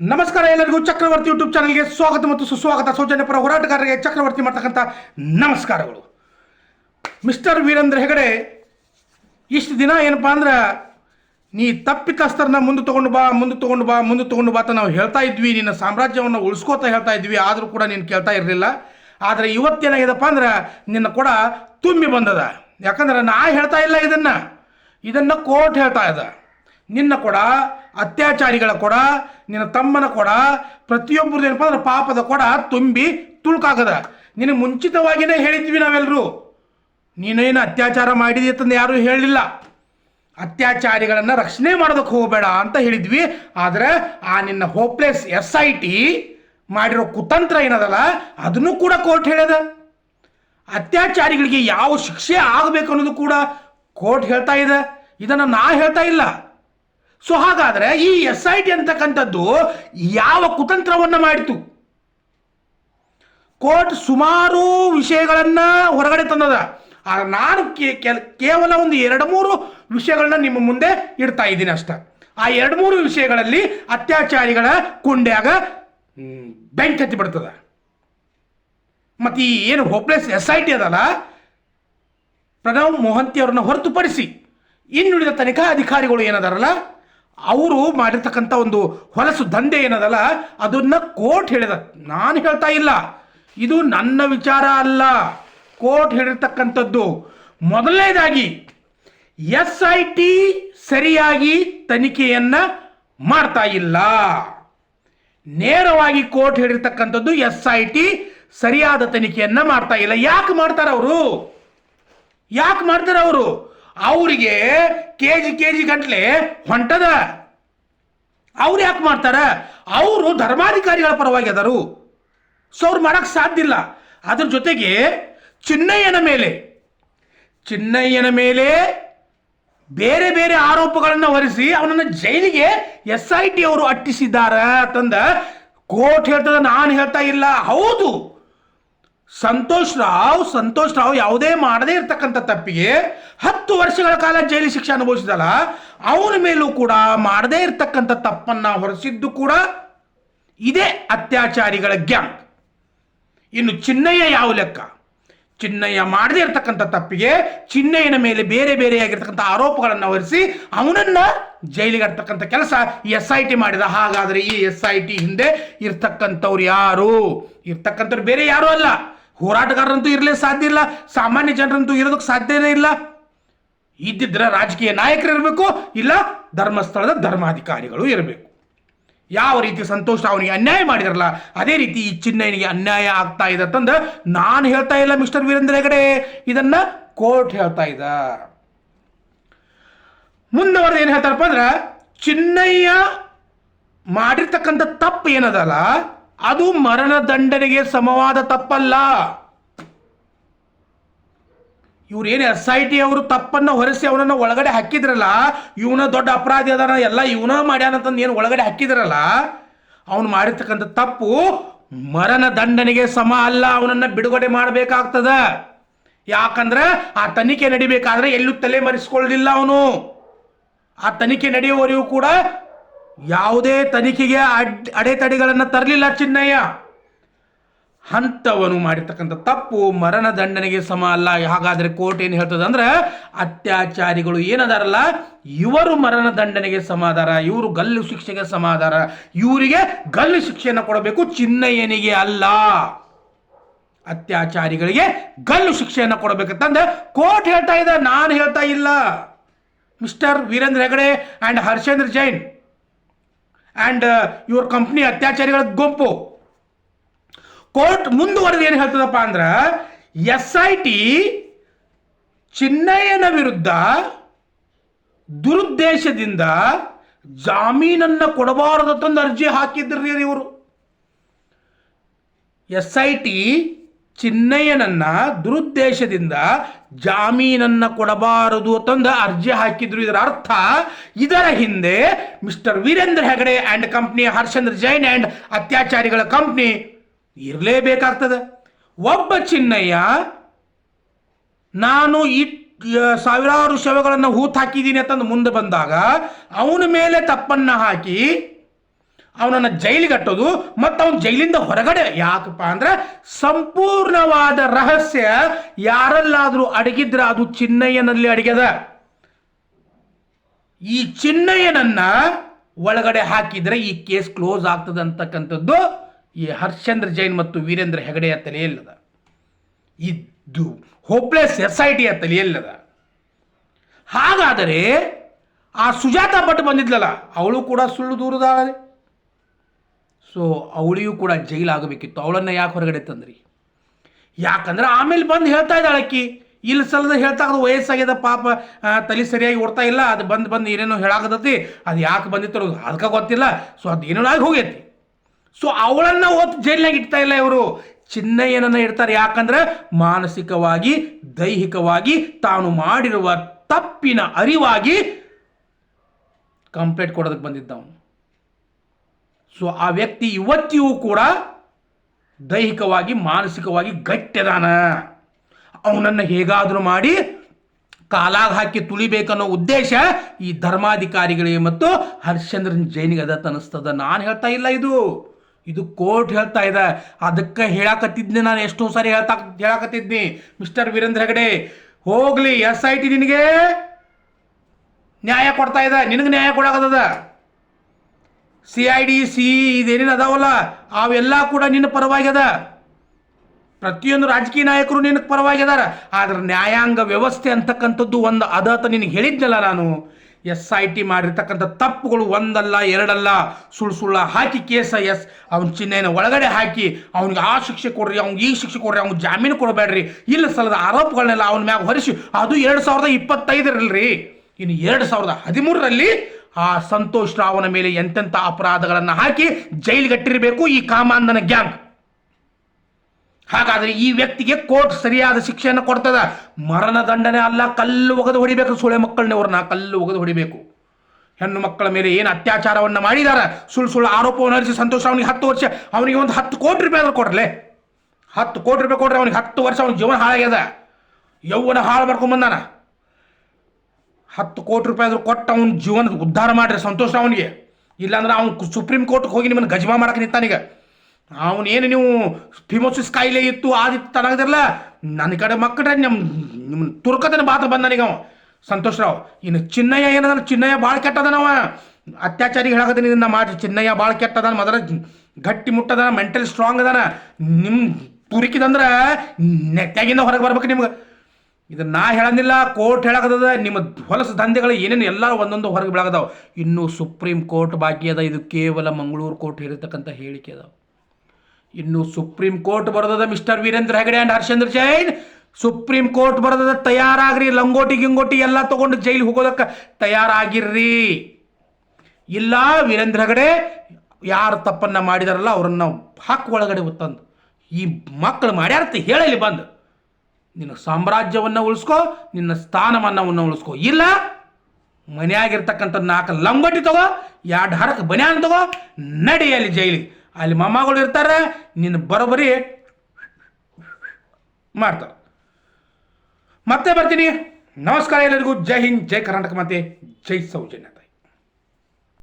ನಮಸ್ಕಾರ ಎಲ್ಲರಿಗೂ ಚಕ್ರವರ್ತಿ ಯೂಟ್ಯೂಬ್ ಚಾನಲ್ಗೆ ಸ್ವಾಗತ ಮತ್ತು ಸುಸ್ವಾಗತ. ಸೌಜನ್ಯ ಪರ ಹೋರಾಟಗಾರರಿಗೆ ಚಕ್ರವರ್ತಿ ಮಾಡ್ತಕ್ಕಂಥ ನಮಸ್ಕಾರಗಳು. ಮಿಸ್ಟರ್ ವೀರೇಂದ್ರ ಹೆಗಡೆ, ಇಷ್ಟು ದಿನ ಏನಪ್ಪ ಅಂದ್ರೆ ನೀ ತಪ್ಪಿತಸ್ಥರನ್ನ ಮುಂದೆ ತಗೊಂಡು ಬಾ, ಮುಂದೆ ತೊಗೊಂಡು ಬಾ, ಮುಂದೆ ತೊಗೊಂಡು ಬಾ ಅಂತ ನಾವು ಹೇಳ್ತಾ ಇದ್ವಿ. ನಿನ್ನ ಸಾಮ್ರಾಜ್ಯವನ್ನು ಉಳಿಸ್ಕೋತಾ ಹೇಳ್ತಾ ಇದ್ವಿ. ಆದರೂ ಕೂಡ ನೀನು ಕೇಳ್ತಾ ಇರಲಿಲ್ಲ. ಆದರೆ ಇವತ್ತೇನಾಗಿದೆಪ್ಪ ಅಂದ್ರೆ ನಿನ್ನ ಕೂಡ ತುಂಬಿ ಬಂದದ. ಯಾಕಂದ್ರೆ ನಾ ಹೇಳ್ತಾ ಇಲ್ಲ ಇದನ್ನು. ಇದನ್ನು ಕೋರ್ಟ್ ಹೇಳ್ತಾ ಇದೆ. ನಿನ್ನ ಕೂಡ ಅತ್ಯಾಚಾರಿಗಳ ಕೊಡ, ನಿನ್ನ ತಮ್ಮನ ಕೊಡ, ಪ್ರತಿಯೊಬ್ಬರದ್ದು ಏನಪ್ಪ ಅಂದ್ರೆ ಪಾಪದ ಕೊಡ ತುಂಬಿ ತುಳುಕಾಗದ. ನಿನಗೆ ಮುಂಚಿತವಾಗಿಯೇ ಹೇಳಿದ್ವಿ ನಾವೆಲ್ಲರೂ ನೀನೇನು ಅತ್ಯಾಚಾರ ಮಾಡಿದಿ ಅಂತಂದು ಯಾರೂ ಹೇಳಲಿಲ್ಲ ಅತ್ಯಾಚಾರಿಗಳನ್ನು ರಕ್ಷಣೆ ಮಾಡೋದಕ್ಕೆ ಹೋಗಬೇಡ ಅಂತ ಹೇಳಿದ್ವಿ. ಆದರೆ ಆ ನಿನ್ನ ಹೋಪ್ಲೆಸ್ ಎಸ್ ಐ ಟಿ ಮಾಡಿರೋ ಕುತಂತ್ರ ಏನದಲ್ಲ, ಅದನ್ನು ಕೂಡ ಕೋರ್ಟ್ ಹೇಳ್ಯದ. ಅತ್ಯಾಚಾರಿಗಳಿಗೆ ಯಾವ ಶಿಕ್ಷೆ ಆಗಬೇಕು ಅನ್ನೋದು ಕೂಡ ಕೋರ್ಟ್ ಹೇಳ್ತಾ ಇದೆ. ಇದನ್ನು ನಾ ಹೇಳ್ತಾ ಇಲ್ಲ. ಸೊ ಹಾಗಾದರೆ ಈ ಎಸ್ ಐ ಟಿ ಅಂತಕ್ಕಂಥದ್ದು ಯಾವ ಕುತಂತ್ರವನ್ನು ಮಾಡಿತು? ಕೋರ್ಟ್ ಸುಮಾರು ವಿಷಯಗಳನ್ನು ಹೊರಗಡೆ ತಂದದ. ನಾನು ಕೇವಲ ಒಂದು ಎರಡು ಮೂರು ವಿಷಯಗಳನ್ನ ನಿಮ್ಮ ಮುಂದೆ ಇಡ್ತಾ ಇದ್ದೀನಿ ಅಷ್ಟ. ಆ ಎರಡು ಮೂರು ವಿಷಯಗಳಲ್ಲಿ ಅತ್ಯಾಚಾರಿಗಳ ಕುಂಡ್ಯಾಗ ಬೆಂಕಿ ಹತ್ತಿ ಬಿಡ್ತದ ಮತ್ತು ಈ ಏನು ಹೋಪ್ಲೆಸ್ ಎಸ್ ಐ ಟಿ ಅದಲ್ಲ, ಪ್ರಣವ್ ಮೊಹಂತಿ ಅವ್ರನ್ನ ಹೊರತುಪಡಿಸಿ ಇನ್ನುಳಿದ ತನಿಖಾ ಅಧಿಕಾರಿಗಳು ಏನದಾರಲ್ಲ ಅವರು ಮಾಡಿರ್ತಕ್ಕಂಥ ಒಂದು ಹೊಲಸು ದಂಧೆ ಏನದಲ್ಲ, ಅದನ್ನ ಕೋರ್ಟ್ ಹೇಳಿದ. ನಾನು ಹೇಳ್ತಾ ಇಲ್ಲ. ಇದು ನನ್ನ ವಿಚಾರ ಅಲ್ಲ. ಕೋರ್ಟ್ ಹೇಳಿರ್ತಕ್ಕಂಥದ್ದು. ಮೊದಲನೇದಾಗಿ, ಎಸ್ ಐ ಟಿ ಸರಿಯಾಗಿ ತನಿಖೆಯನ್ನ ಮಾಡ್ತಾ ಇಲ್ಲ. ನೇರವಾಗಿ ಕೋರ್ಟ್ ಹೇಳಿರ್ತಕ್ಕಂಥದ್ದು ಎಸ್ ಐ ಟಿ ಸರಿಯಾದ ತನಿಖೆಯನ್ನ ಮಾಡ್ತಾ ಇಲ್ಲ. ಯಾಕೆ ಮಾಡ್ತಾರೆ ಅವರು ಯಾಕೆ ಮಾಡ್ತಾರೆ ಅವರು ಅವರಿಗೆ ಕೆ ಜಿ ಕೆ ಜಿ ಗಂಟ್ಲೆ ಹೊಂಟದ. ಅವ್ರು ಯಾಕೆ ಮಾಡ್ತಾರ? ಅವರು ಧರ್ಮಾಧಿಕಾರಿಗಳ ಪರವಾಗಿ ಅದರು. ಸೊ ಅವ್ರು ಮಾಡಕ್ ಸಾಧ್ಯ ಇಲ್ಲ. ಅದ್ರ ಜೊತೆಗೆ ಚಿನ್ನಯ್ಯನ ಮೇಲೆ ಚಿನ್ನಯ್ಯನ ಮೇಲೆ ಬೇರೆ ಬೇರೆ ಆರೋಪಗಳನ್ನು ಹೊರಿಸಿ ಅವನನ್ನು ಜೈಲಿಗೆ ಎಸ್ ಐ ಟಿ ಅವರು ಅಟ್ಟಿಸಿದ್ದಾರೆ ಅಂತಂದ ಕೋರ್ಟ್ ಹೇಳ್ತದ, ನಾನು ಹೇಳ್ತಾ ಇಲ್ಲ. ಹೌದು. ಸಂತೋಷ್ ರಾವ್ ಸಂತೋಷ್ ರಾವ್ ಯಾವುದೇ ಮಾಡದೇ ಇರತಕ್ಕಂಥ ತಪ್ಪಿಗೆ ಹತ್ತು ವರ್ಷಗಳ ಕಾಲ ಜೈಲು ಶಿಕ್ಷೆ ಅನುಭವಿಸಿದಲ್ಲ, ಅವನ ಮೇಲೂ ಕೂಡ ಮಾಡದೇ ಇರತಕ್ಕಂಥ ತಪ್ಪನ್ನ ಹೊರಸಿದ್ದು ಕೂಡ ಇದೇ ಅತ್ಯಾಚಾರಿಗಳ ಗ್ಯಾಂಗ್. ಇನ್ನು ಚಿನ್ನಯ್ಯ ಯಾವ ಲೆಕ್ಕ? ಚಿನ್ನಯ್ಯ ಮಾಡದೇ ಇರತಕ್ಕಂಥ ತಪ್ಪಿಗೆ ಚಿನ್ನಯ್ಯನ ಮೇಲೆ ಬೇರೆ ಬೇರೆಯಾಗಿರ್ತಕ್ಕಂಥ ಆರೋಪಗಳನ್ನು ಹೊರಿಸಿ ಅವನನ್ನ ಜೈಲಿಗೆ ಇರ್ತಕ್ಕಂಥ ಕೆಲಸ ಎಸ್ ಐ ಟಿ ಮಾಡಿದ. ಹಾಗಾದರೆ ಈ ಎಸ್ ಐ ಟಿ ಹಿಂದೆ ಇರ್ತಕ್ಕಂಥವ್ರು ಯಾರು? ಇರ್ತಕ್ಕಂಥವ್ರು ಬೇರೆ ಯಾರು ಅಲ್ಲ. ಹೋರಾಟಗಾರರಂತೂ ಇರಲೇ ಸಾಧ್ಯ ಇಲ್ಲ, ಸಾಮಾನ್ಯ ಜನರಂತೂ ಇರೋದಕ್ಕೆ ಸಾಧ್ಯನೇ ಇಲ್ಲ. ಇದ್ದಿದ್ರೆ ರಾಜಕೀಯ ನಾಯಕರು ಇರಬೇಕು, ಇಲ್ಲ ಧರ್ಮಸ್ಥಳದ ಧರ್ಮಾಧಿಕಾರಿಗಳು ಇರಬೇಕು. ಯಾವ ರೀತಿ ಸಂತೋಷ ಅವನಿಗೆ ಅನ್ಯಾಯ ಮಾಡಿದ್ರಲ್ಲ, ಅದೇ ರೀತಿ ಈ ಚಿನ್ನಯ್ಯನಿಗೆ ಅನ್ಯಾಯ ಆಗ್ತಾ ಇದೆ ಅಂತಂದ ನಾನು ಹೇಳ್ತಾ ಇಲ್ಲ ಮಿಸ್ಟರ್ ವೀರೇಂದ್ರ ಹೆಗಡೆ. ಇದನ್ನ ಕೋರ್ಟ್ ಹೇಳ್ತಾ ಇದ್ದ. ಮುಂದವರೆದು ಏನು ಹೇಳ್ತಾರಪ್ಪ ಅಂದ್ರೆ, ಚಿನ್ನಯ್ಯ ಮಾಡಿರ್ತಕ್ಕಂಥ ತಪ್ಪು ಏನದಲ್ಲ ಅದು ಮರಣ ದಂಡನೆಗೆ ಸಮವಾದ ತಪ್ಪಲ್ಲ. ಇವ್ರು ಏನು ಎಸ್ ಐ ಟಿ ಅವರು ತಪ್ಪನ್ನ ಹೊರಿಸಿ ಅವನನ್ನ ಒಳಗಡೆ ಹಾಕಿದ್ರಲ್ಲ, ಇವನ ದೊಡ್ಡ ಅಪರಾಧಿ ಅದಾನ, ಎಲ್ಲ ಇವನ ಮಾಡ್ಯಾನಂತಂದು ಏನು ಒಳಗಡೆ ಹಾಕಿದ್ರಲ್ಲ, ಅವನು ಮಾಡಿರ್ತಕ್ಕಂಥ ತಪ್ಪು ಮರಣ ದಂಡನೆಗೆ ಸಮ ಅಲ್ಲ, ಅವನನ್ನ ಬಿಡುಗಡೆ ಮಾಡಬೇಕಾಗ್ತದ. ಯಾಕಂದ್ರೆ ಆ ತನಿಖೆ ನಡಿಬೇಕಾದ್ರೆ ಎಲ್ಲೂ ತಲೆ ಮರೆಸ್ಕೊಳ್ಳಲಿಲ್ಲ ಅವನು. ಆ ತನಿಖೆ ನಡೆಯುವವರೆಗೂ ಕೂಡ ಯಾವುದೇ ತನಿಖೆಗೆ ಅಡ್, ಅಡೆತಡೆಗಳನ್ನು ತರಲಿಲ್ಲ ಚಿನ್ನಯ್ಯ. ಹಂತವನು ಮಾಡಿರ್ತಕ್ಕಂಥ ತಪ್ಪು ಮರಣ ದಂಡನೆಗೆ ಸಮ ಅಲ್ಲ. ಹಾಗಾದರೆ ಕೋರ್ಟ್ ಏನು ಹೇಳ್ತದೆ ಅಂದ್ರೆ, ಅತ್ಯಾಚಾರಿಗಳು ಏನದಾರಲ್ಲ, ಇವರು ಮರಣ ದಂಡನೆಗೆ ಸಮಾಧಾರ ಇವರು ಗಲ್ಲು ಶಿಕ್ಷೆಗೆ ಸಮಾಧಾರ ಇವರಿಗೆ ಗಲ್ಲು ಶಿಕ್ಷೆಯನ್ನು ಕೊಡಬೇಕು ಚಿನ್ನಯ್ಯನಿಗೆ ಅಲ್ಲ. ಅತ್ಯಾಚಾರಿಗಳಿಗೆ ಗಲ್ಲು ಶಿಕ್ಷೆಯನ್ನು ಕೊಡಬೇಕಂತಂದ್ರೆ ಕೋರ್ಟ್ ಹೇಳ್ತಾ ಇದೆ. ನಾನು ಹೇಳ್ತಾ ಇಲ್ಲ. Mister Virendra Hegde and Harshendra Jain. And ಇವ್ರ ಕಂಪ್ನಿ ಅತ್ಯಾಚಾರಿಗಳ ಗುಂಪು. ಕೋರ್ಟ್ ಮುಂದುವರೆದು ಏನು ಹೇಳ್ತದಪ್ಪ ಅಂದ್ರೆ, ಎಸ್ ಐ ಟಿ ಚಿನ್ನಯ್ಯನ ವಿರುದ್ಧ ದುರುದ್ದೇಶದಿಂದ ಜಾಮೀನನ್ನು ಕೊಡಬಾರದು ತಂದು ಅರ್ಜಿ ಹಾಕಿದ್ರಿ ಇವರು. ಎಸ್ ಐ ಟಿ ಚಿನ್ನಯ್ಯನನ್ನ ದುರುದ್ದೇಶದಿಂದ ಜಾಮೀನನ್ನ ಕೊಡಬಾರದು ತಂದು ಅರ್ಜಿ ಹಾಕಿದ್ರು. ಇದರ ಅರ್ಥ ಇದರ ಹಿಂದೆ mister Virendra Hegde and company, Harshendra Jain and ಅತ್ಯಾಚಾರಿಗಳ company ಇರಲೇಬೇಕಾಗ್ತದೆ. ಒಬ್ಬ ಚಿನ್ನಯ್ಯ, ನಾನು ಈ ಸಾವಿರಾರು ಶವಗಳನ್ನು ಹೂತ್ ಹಾಕಿದ್ದೀನಿ ಅಂತಂದು ಮುಂದೆ ಬಂದಾಗ ಅವನ ಮೇಲೆ ತಪ್ಪನ್ನು ಹಾಕಿ ಅವನನ್ನು ಜೈಲಿಗೆ ಕಟ್ಟೋದು ಮತ್ತು ಅವನು ಜೈಲಿಂದ ಹೊರಗಡೆ ಯಾಕಪ್ಪ ಅಂದ್ರೆ ಸಂಪೂರ್ಣವಾದ ರಹಸ್ಯ ಯಾರಲ್ಲಾದರೂ ಅಡಗಿದ್ರೆ ಅದು ಚಿನ್ನಯ್ಯನಲ್ಲಿ ಅಡಗ್ಯದ. ಈ ಚಿನ್ನಯ್ಯನನ್ನ ಒಳಗಡೆ ಹಾಕಿದ್ರೆ ಈ ಕೇಸ್ ಕ್ಲೋಸ್ ಆಗ್ತದೆ ಅಂತಕ್ಕಂಥದ್ದು ಈ ಹರ್ಷಚಂದ್ರ ಜೈನ್ ಮತ್ತು ವೀರೇಂದ್ರ ಹೆಗಡೆಯ ತಲೆಯಲ್ಲದ ಇದು ಹೋಪ್ಲೆಸ್ ಎಸ್ಐಟಿಯ ತಲೆಯಲ್ಲದ ಹಾಗಾದರೆ ಆ ಸುಜಾತ ಭಟ್ ಬಂದಿದ್ಲಲ್ಲ, ಅವಳು ಕೂಡ ಸುಳ್ಳು ದೂರದಾಳೆ ಸೊ ಅವಳಿಗೂ ಕೂಡ ಜೈಲಾಗಬೇಕಿತ್ತು ಅವಳನ್ನು ಯಾಕೆ ಹೊರಗಡೆ ತಂದ್ರಿ? ಯಾಕಂದ್ರೆ ಆಮೇಲೆ ಬಂದು ಹೇಳ್ತಾ ಇದ್ದಾಳೆ ಅಕ್ಕಿ ಇಲ್ಲಿ ಸಲದ ಹೇಳ್ತಾ ಅದು ವಯಸ್ಸಾಗ್ಯದ ಪಾಪ ತಲೆ ಸರಿಯಾಗಿ ಓಡ್ತಾ ಇಲ್ಲ, ಅದು ಬಂದು ಬಂದು ಏನೇನೋ ಹೇಳಾಕತ್ತೈತಿ, ಅದು ಯಾಕೆ ಬಂದಿತ್ತು ಅದಕ್ಕೆ ಗೊತ್ತಿಲ್ಲ, ಸೊ ಅದು ಏನೇನೋ ಆಗಿ ಹೋಗೈತಿ. ಸೊ ಅವಳನ್ನ ಓದ್ ಜೈಲಿನಾಗ ಇಡ್ತಾ ಇಲ್ಲ ಇವರು. ಚಿನ್ನಯ್ಯನನ್ನ ಇಡ್ತಾರೆ. ಯಾಕಂದ್ರೆ ಮಾನಸಿಕವಾಗಿ, ದೈಹಿಕವಾಗಿ ತಾನು ಮಾಡಿರುವ ತಪ್ಪಿನ ಅರಿವಾಗಿ ಕಂಪ್ಲೇಂಟ್ ಕೊಡೋದಕ್ಕೆ ಬಂದಿದ್ದವನು. ಸೊ ಆ ವ್ಯಕ್ತಿ ಇವತ್ತಿಗೂ ಕೂಡ ದೈಹಿಕವಾಗಿ, ಮಾನಸಿಕವಾಗಿ ಗಟ್ಟಿದಾನ. ಅವನನ್ನು ಹೇಗಾದರೂ ಮಾಡಿ ಕಾಲಾಗ ಹಾಕಿ ತುಳಿಬೇಕನ್ನೋ ಉದ್ದೇಶ ಈ ಧರ್ಮಾಧಿಕಾರಿಗಳಿಗೆ ಮತ್ತು ಹರಿಶ್ಚಂದ್ರನ್ ಜೈನಿಗೆ ಅದ ಅನಿಸ್ತದ ನಾನು ಹೇಳ್ತಾ ಇಲ್ಲ ಇದು. ಇದು ಕೋರ್ಟ್ ಹೇಳ್ತಾ ಇದೆ. ಅದಕ್ಕೆ ಹೇಳಕತ್ತಿದ್ನಿ ನಾನು, ಎಷ್ಟೋ ಸಾರಿ ಹೇಳ್ತಾ, ಹೇಳಾಕತ್ತಿದ್ನಿ. ಮಿಸ್ಟರ್ ವೀರೇಂದ್ರ ಹೆಗಡೆ, ಹೋಗ್ಲಿ, ಎಸ್ ಐ ಟಿ ನಿನಗೆ ನ್ಯಾಯ ಕೊಡ್ತಾ ಇದೆ. ನಿನಗೆ ನ್ಯಾಯ ಕೊಡಾಕತ್ತದ. ಸಿ ಐ ಡಿ ಸಿ ಇದೇನೇನು ಅದಾವಲ್ಲ? ಅವೆಲ್ಲ ಕೂಡ ನಿನ್ನ ಪರವಾಗ್ಯದ ಪ್ರತಿಯೊಂದು ರಾಜಕೀಯ ನಾಯಕರು ನಿನ್ನ ಪರವಾಗಿದಾರ ಆದ್ರೆ ನ್ಯಾಯಾಂಗ ವ್ಯವಸ್ಥೆ ಅಂತಕ್ಕಂಥದ್ದು ಒಂದು ಅದಾತ ನಿನಗೆ ಹೇಳಿದ್ನಲ್ಲ ನಾನು. ಎಸ್ ಐ ಟಿ ಮಾಡಿರ್ತಕ್ಕಂಥ ತಪ್ಪುಗಳು ಒಂದಲ್ಲ, ಎರಡಲ್ಲ. ಸುಳ್ಳು ಸುಳ್ಳ ಹಾಕಿ ಕೇಸ ಎಸ್. ಅವನ ಚಿಹ್ನೆಯನ್ನು ಒಳಗಡೆ ಹಾಕಿ ಅವ್ನಿಗೆ ಆ ಶಿಕ್ಷೆ ಕೊಡ್ರಿ ಅವ್ನಿಗೆ ಈ ಶಿಕ್ಷೆ ಕೊಡ್ರಿ ಅವ್ನಿಗೆ ಜಾಮೀನು ಕೊಡಬೇಡ್ರಿ. ಇಲ್ಲ ಸಲದ ಆರೋಪಗಳನ್ನೆಲ್ಲ ಅವನ ಮ್ಯಾಗ ಹೊರಿಸಿ. ಅದು ಎರಡು ಸಾವಿರದ ಇಪ್ಪತ್ತೈದರಲ್ಲಿ ಇನ್ನು ಎರಡು ಸಾವಿರದ ಹದಿಮೂರರಲ್ಲಿ ಆ ಸಂತೋಷ್ ರಾವನ ಮೇಲೆ ಎಂತೆಂಥ ಅಪರಾಧಗಳನ್ನು ಹಾಕಿ ಜೈಲಿಗಟ್ಟಿರಬೇಕು ಈ ಕಾಮಾಂಧನ ಗ್ಯಾಂಗ್. ಹಾಗಾದ್ರೆ ಈ ವ್ಯಕ್ತಿಗೆ ಕೋರ್ಟ್ ಸರಿಯಾದ ಶಿಕ್ಷೆಯನ್ನು ಕೊಡ್ತದ? ಮರಣ ದಂಡನೆ ಅಲ್ಲ, ಕಲ್ಲು ಒಗೆದು ಹೊಡಿಬೇಕು ಸುಳೆ ಮಕ್ಕಳನ್ನವ್ರನ್ನ ಕಲ್ಲು ಒಗೆದು ಹೊಡಿಬೇಕು. ಹೆಣ್ಣು ಮಕ್ಕಳ ಮೇಲೆ ಏನು ಅತ್ಯಾಚಾರವನ್ನು ಮಾಡಿದಾರ? ಸುಳ್ಳು ಸುಳ್ಳು ಆರೋಪವನ್ನು ಹರಿಸಿ ಸಂತೋಷ ಅವನಿಗೆ ಹತ್ತು ವರ್ಷ, ಅವನಿಗೆ ಒಂದು ಹತ್ತು ಕೋಟಿ ರೂಪಾಯಿ ಆದ್ರೂ ಕೊಡ್ರಲೆ? ಹತ್ತು ಕೋಟಿ ರೂಪಾಯಿ ಕೊಡ್ರೆ ಅವನಿಗೆ ಹತ್ತು ವರ್ಷ ಅವನ ಜೀವನ ಹಾಳಾಗ್ಯದ? ಯೌವನ ಹಾಳು ಮಾಡ್ಕೊಂಬಂದಾನ ಹತ್ತು ಕೋಟಿ ರೂಪಾಯಿ ಆದರೂ ಕೊಟ್ಟು ಅವ್ನ ಜೀವನ ಉದ್ಧಾರ ಮಾಡ್ರಿ ಸಂತೋಷ ಅವನಿಗೆ. ಇಲ್ಲಾಂದ್ರೆ ಅವ್ನು ಸುಪ್ರೀಂ ಕೋರ್ಟ್ಗೆ ಹೋಗಿ ನಿಮ್ಮನ್ನು ಗಜಮಾ ಮಾಡಕ್ಕೆ ನಿಂತಾನೀಗ ಅವನೇನು ನೀವು ಫಿಮೋಸಿಸ್ ಕಾಯಿಲೆ ಇತ್ತು ಆದಿತ್ತು ತನಗದಿರಲ್ಲ ನನ್ನ ಕಡೆ ಮಕ್ಕಳ ನಿಮ್ಮ ನಿಮ್ಮ ತುರ್ಕತನ ಬಾತ ನನಗೆ ಅವ ಸಂತೋಷ್ ರಾವ್, ಇನ್ನು ಚಿನ್ನಯ್ಯ ಏನದ ಚಿನ್ನಯ್ಯ ಭಾಳ ಕೆಟ್ಟದನವ ಅತ್ಯಾಚಾರಿ ಹೇಳಕತ್ತೀನಿ ಇದನ್ನ ಮಾಡಿ ಚಿನ್ನಯ್ಯ ಭಾಳ ಕೆಟ್ಟದನ, ಮೊದಲ ಗಟ್ಟಿ ಮುಟ್ಟದನ, ಮೆಂಟಲಿ ಸ್ಟ್ರಾಂಗ್ ಅದಾನ. ನಿಮ್ಮ ತುರುಕಿದಂದ್ರೆ ನೆಟ್ಟಾಗಿಂದ ಹೊರಗೆ ಬರ್ಬೇಕು ನಿಮ್ಗೆ. ಇದನ್ನ ನಾ ಹೇಳಂಗಿಲ್ಲ, ಕೋರ್ಟ್ ಹೇಳಕದ ನಿಮ್ಮ ಹೊಲಸು ದಂಧೆಗಳು ಏನೇನು ಎಲ್ಲ ಒಂದೊಂದು ಹೊರಗೆ ಬೆಳಗದವು ಇನ್ನು ಸುಪ್ರೀಂ ಕೋರ್ಟ್ ಬಾಕಿ ಅದ, ಇದು ಕೇವಲ ಮಂಗಳೂರು ಕೋರ್ಟ್ ಹೇಳಿರ್ತಕ್ಕಂಥ ಹೇಳಿಕೆ ಅದಾವ. ಇನ್ನು supreme court ಬರೋದದ mister Virendra Hegde and Harshendra Jain, supreme court ಬರೋದದ ತಯಾರಾಗ್ರಿ, ಲಂಗೋಟಿ ಗಿಂಗೋಟಿ ಎಲ್ಲ ತಗೊಂಡು ಜೈಲಿಗೆ ಹೋಗೋದಕ್ಕೆ ತಯಾರಾಗಿರ್ರಿ. ಇಲ್ಲ ವೀರೇಂದ್ರ ಹೆಗಡೆ, ಯಾರು ತಪ್ಪನ್ನ ಮಾಡಿದಾರಲ್ಲ ಅವ್ರನ್ನ ಹಾಕಿ ಒಳಗಡೆ ತಂದು, ಈ ಮಕ್ಕಳು ಮಾಡ್ಯಾರ ಹೇಳಲಿ ಬಂದು. ನಿನ್ನ ಸಾಮ್ರಾಜ್ಯವನ್ನು ಉಳಿಸ್ಕೋ, ನಿನ್ನ ಸ್ಥಾನಮಾನವನ್ನು ಉಳಿಸ್ಕೋ. ಇಲ್ಲ ಮನೆಯಾಗಿರ್ತಕ್ಕಂಥ ನಾಲ್ಕು ಲಂಗೋಟಿ ತಗೋ, ಎರಡು ಹರಕ್ಕೆ ಬನ್ಯಾನ್ ತಗೋ ನಡಿ ಅಲ್ಲಿ ಜೈಲಿಗೆ. ಅಲ್ಲಿ ಮಮ್ಮಗಳು ಇರ್ತಾರೆ, ನಿನ್ನ ಬರೋಬರಿ ಮಾಡ್ತಾರೆ. ಮತ್ತೆ ಬರ್ತೀನಿ. ನಮಸ್ಕಾರ ಎಲ್ಲರಿಗೂ. ಜೈ ಹಿಂದ್, ಜೈ ಕರ್ನಾಟಕ ಮತ್ತೆ ಜೈ ಸೌಜನ್ಯತೆ